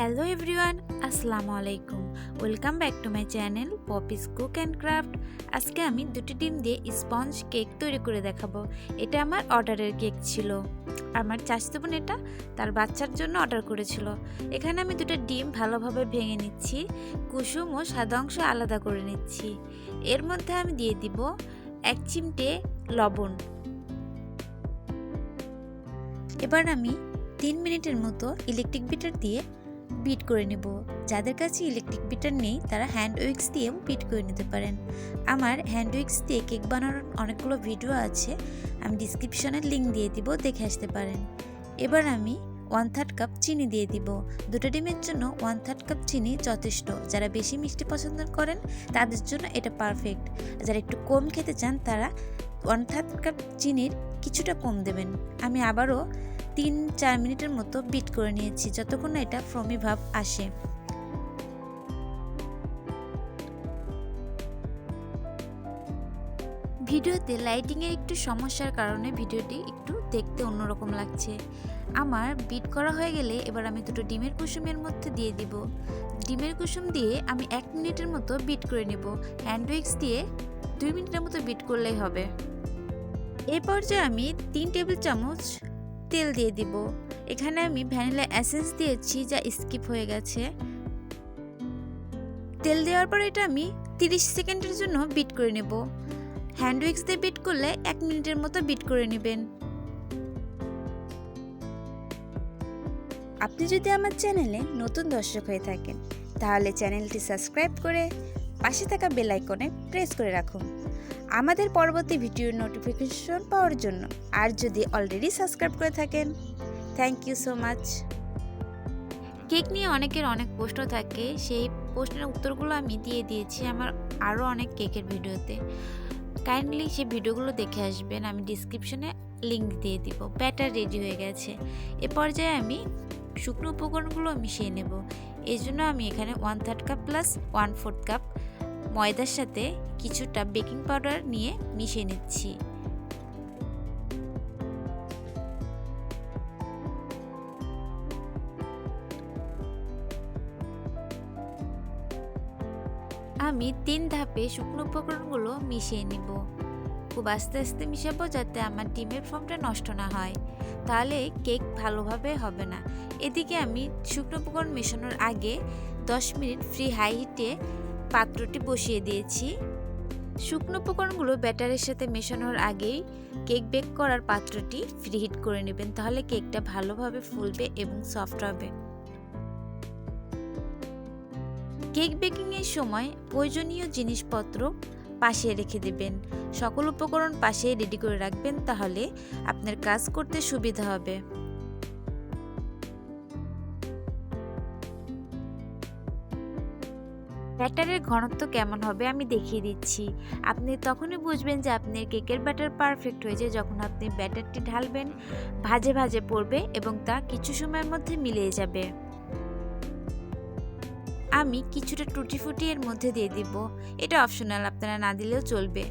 Hello everyone আসসালামু আলাইকুম welcome back to my channel Poppy's cook and craft আজকে আমি দুটি ডিম দিয়ে স্পঞ্জ কেক তৈরি করে দেখাবো। এটা আমার অর্ডারের কেক ছিল। আমার চাষতো বোন এটা, তার বাচ্চার জন্য অর্ডার করেছিল। এখানে আমি দুটো ডিম ভালোভাবে ভেঙে নিচ্ছি, কুসুম ও সাদা অংশ আলাদা করে নিচ্ছি। এর মধ্যে আমি দিয়ে দিব এক চিমটে লবণ। এবার আমি তিন মিনিটের মতো ইলেকট্রিক বিটার দিয়ে বিট করে নেব। যাদের কাছে ইলেকট্রিক বিটার নেই, তারা হ্যান্ড উইক্স দিয়েও বিট করে নিতে পারেন। আমার হ্যান্ড উইক্স দিয়ে কেক বানানোর অনেকগুলো ভিডিও আছে, আমি ডিসক্রিপশনে লিঙ্ক দিয়ে দিব, দেখে আসতে পারেন। এবার আমি ওয়ান থার্ড কাপ চিনি দিয়ে দিব। দুটো ডিমের জন্য ওয়ান থার্ড কাপ চিনি যথেষ্ট। যারা বেশি মিষ্টি পছন্দ করেন, তাদের জন্য এটা পারফেক্ট যারা একটু কম খেতে চান, তারা ওয়ান থার্ড কাপ চিনির কিছুটা কম দেবেন। আমি আবারও তিন, চার মিনিটের মতো বিট করে নিয়েছি, যতক্ষণ না এটা ফ্রমি ভাব আসে। ভিডিওতে লাইটিংয়ের একটু সমস্যার কারণে ভিডিওটি একটু দেখতে অন্যরকম লাগছে। আমার বিট করা হয়ে গেলে এবার আমি দুটো ডিমের কুসুমের মধ্যে দিয়ে দিব। ডিমের কুসুম দিয়ে আমি এক মিনিটের মতো বিট করে নেব। হ্যান্ড উইক্স দিয়ে দুই মিনিটের মতো বিট করলেই হবে। এই পর্যায়ে আমি তিন টেবিল চামচ তেল দিয়ে দিব। এখানে আমি ভ্যানিলা অ্যাসেন্স দিয়েছি, যা স্কিপ হয়ে গেছে। তেল দেওয়ার পর এটা আমি 30 সেকেন্ডের জন্য বিট করে নেব। হ্যান্ড উইক্স দিয়ে বিট করলে এক মিনিটের মতো বিট করে নেবেন। আপনি যদি আমার চ্যানেলে নতুন দর্শক হয়ে থাকেন, তাহলে চ্যানেলটি সাবস্ক্রাইব করে পাশে থাকা বেল আইকনে প্রেস করে রাখুন। আমাদের পরবর্তী ভিডিওর নোটিফিকেশন পাওয়ার জন্য। আর যদি অলরেডি সাবস্ক্রাইব করে থাকেন thank you so much cake নিয়ে অনেকের অনেক প্রশ্ন থাকে। সেই প্রশ্নের উত্তরগুলো আমি দিয়ে দিয়েছি আমার আরও অনেক কেকের ভিডিওতে। কাইন্ডলি সেই ভিডিওগুলো দেখে আসবেন। আমি ডিসক্রিপশনে লিঙ্ক দিয়ে দিব। ব্যাটার রেডি হয়ে গেছে। এ পর্যায়ে আমি শুকনো উপকরণগুলো মিশিয়ে নেব। এই জন্য আমি এখানে one third cup plus one fourth cup ময়দার সাথে কিছুটা বেকিং পাউডার নিয়ে মিশিয়ে নিচ্ছি। আমি তিন ধাপে শুকনো উপকরণগুলো মিশিয়ে নিব। খুব আস্তে আস্তে মিশাবো যাতে আমার ডিমের ফর্মটা নষ্ট না হয়। তাহলে কেক ভালোভাবে হবে না। এদিকে আমি শুকনো উপকরণ মেশানোর আগে 10 মিনিট ফ্রি হাই হিটে পাত্রটি বসিয়ে দিয়েছি। শুকনো উপকরণগুলো ব্যাটারের সাথে মেশানোর আগেই কেক বেক করার পাত্রটি ফ্রি হিট করে নেবেন, তাহলে কেকটা ভালোভাবে ফুলবে এবং সফট হবে। কেক বেকিংয়ের সময় প্রয়োজনীয় জিনিসপত্র পাশে রেখে দেবেন। সকল উপকরণ পাশে রেডি করে রাখবেন, তাহলে আপনার কাজ করতে সুবিধা হবে। ব্যাটারের ঘনত্ব কেমন হবে আমি দেখিয়ে দিচ্ছি। আপনি তখনই বুঝবেন যে আপনার কেকের ব্যাটার পারফেক্ট হয়েছে যখন আপনি ব্যাটারটি ঢালবেন, ভাজে ভাজে পড়বে এবং তা কিছু সময়ের মধ্যে মিলিয়ে যাবে। আমি কিছুটা টুটি ফুটি এর মধ্যে দিয়ে দিব। এটা অপশনাল, আপনারা না দিলেও চলবে।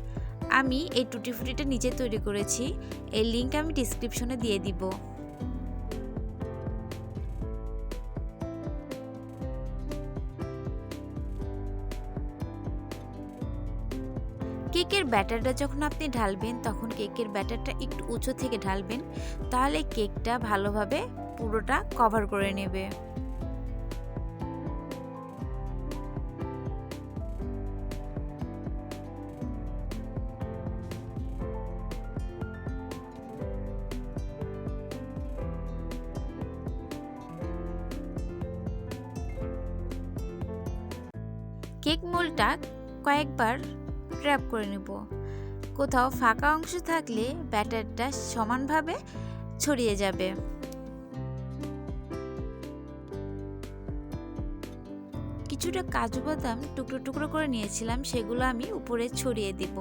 আমি এই টুটি ফুটিটা নিজে তৈরি করেছি। এই লিঙ্ক আমি ডিসক্রিপশনে দিয়ে দিব। কেকের ব্যাটারটা যখন আপনি ঢালবেন, তখন কেকের ব্যাটারটা একটু উঁচু থেকে ঢালবেন, তাহলে কেকটা ভালোভাবে পুরোটা কভার করে নেবে। কেক মোলটা কয়েকবার ট্র্যাপ করে নেব। কোথাও ফাঁকা অংশ থাকলে ব্যাটারটা সমানভাবে ছড়িয়ে যাবে। কিছুটা কাজু বাদাম টুকরো টুকরো করে নিয়েছিলাম, সেগুলো আমি উপরে ছড়িয়ে দিব।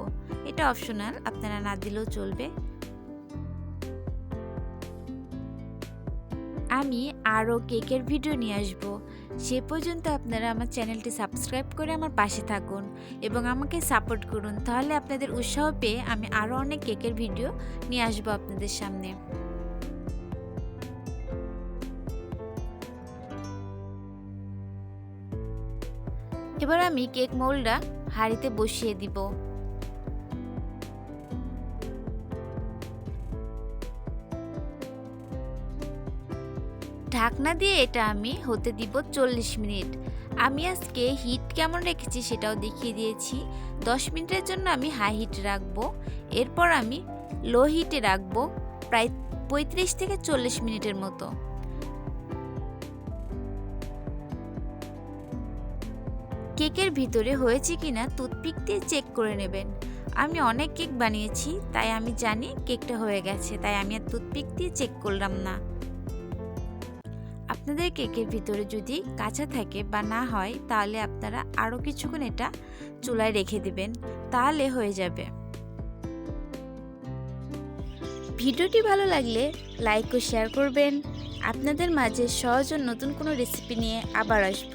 এটা অপশনাল, আপনারা না দিলেও চলবে। আমি আরও কেকের ভিডিও নিয়ে আসব। সে পর্যন্ত আপনারা আমার চ্যানেলটি সাবস্ক্রাইব করে আমার পাশে থাকুন এবং আমাকে সাপোর্ট করুন, তাহলে আপনাদের উৎসাহ পেয়ে আমি আরও অনেক কেকের ভিডিও নিয়ে আসব আপনাদের সামনে। এবার আমি কেক মোল্ডটা হাঁড়িতে বসিয়ে দিব। ঢাকনা দিয়ে এটা আমি হতে দিব চল্লিশ মিনিট। আমি আজকে হিট কেমন রেখেছি সেটাও দেখিয়ে দিয়েছি। দশ মিনিটের জন্য আমি হাই হিট রাখব। এরপর আমি লো হিটে রাখব প্রায় পঁয়ত্রিশ থেকে চল্লিশ মিনিটের মতো। কেকের ভিতরে হয়েছে কিনা টুথপিক দিয়ে চেক করে নেবেন। আমি অনেক কেক বানিয়েছি, তাই আমি জানি কেকটা হয়ে গেছে, তাই আমি আর টুথপিক দিয়ে চেক করলাম না। আপনাদের কেকের ভিতরে যদি কাঁচা থাকে বা না হয়, তাহলে আপনারা আরও কিছুক্ষণ এটা চুলায় রেখে দিবেন, তাহলে হয়ে যাবে। ভিডিওটি ভালো লাগলে লাইক ও শেয়ার করবেন। আপনাদের মাঝে সহজ ও নতুন কোনো রেসিপি নিয়ে আবার আসব।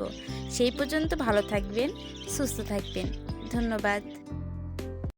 সেই পর্যন্ত ভালো থাকবেন, সুস্থ থাকবেন। ধন্যবাদ।